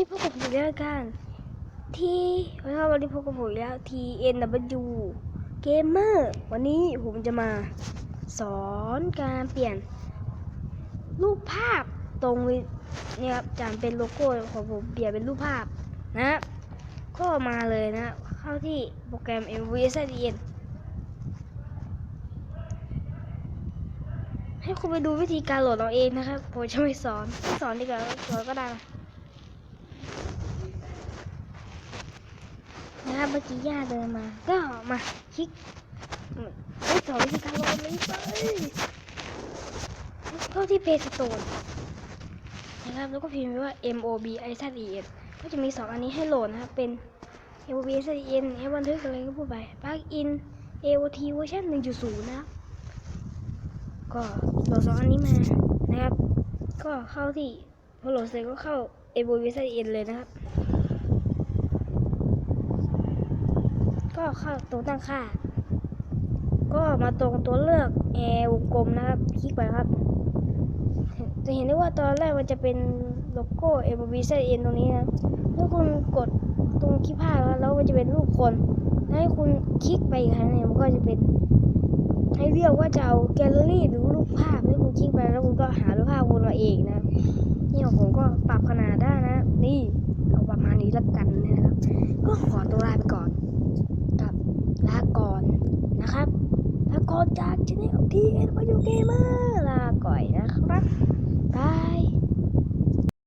ที่พวกผมอยู่แล้วกัน ที่วันนี้พวกผมอยู่แล้ว T N W Gamer วันนี้ผมจะมาสอนการเปลี่ยน รูปภาพตรงนี้เนี่ยครับจากเป็นโลโก้ของผมเปลี่ยนเป็นรูปภาพนะครับก็มาเลยนะ เข้าที่โปรแกรม MV s d n ให้คุณไปดูวิธีการโหลดเอาเองนะครับผมจะไม่สอนสอนดีกว่าสอนก็ได้นะนะครับ เมื่อกี้ย่าเดินมา ก็มาคลิกไม่สอนวิธีการโหลดเลยไปเข้าที่ Play Store นะครับแล้วก็พิมพ์ไว้ว่า M O B I Z E N ก็จะมีสองอันนี้ให้โหลดนะครับ เป็น M O B I Z E N ให้บันทึกอะไรก็พูดไป Plug in A O T เวอร์ชัน1.0 นะครับ ก็โหลดสองอันนี้มานะครับ ก็เข้าที่พอโหลดเสร็จก็เข้า M O B I Z E N เลยนะครับ ก็ เข้าตรงตั้งค่า ก็มาตรงตัวเลือกแอร์วงกลมนะครับคลิกไปครับ จะเห็นได้ว่าตอนแรกมันจะเป็นโลโก้ M V Z N ตรงนี้นะถ้าคุณกดตรงคลิปภาพแล้วแล้วมันจะเป็นรูปคนให้คุณคลิกไปอีกครั้งนึงมันก็จะเป็น ให้เลือกว่าจะเอาแกลเลอรี่หรือรูปภาพให้คุณคลิกไปแล้วคุณก็หารูปภาพวนมาเองนะนี่ของผมก็ปรับขนาดได้นะ นี่เอาประมาณนี้ละกันนะครับ ก็ขอตัวลาไปก่อน กับลาก่อนนะครับ ลา ก่อนจากช anel ที่เอ็นวายูเกมเมอร์ลาก่อยนะครับ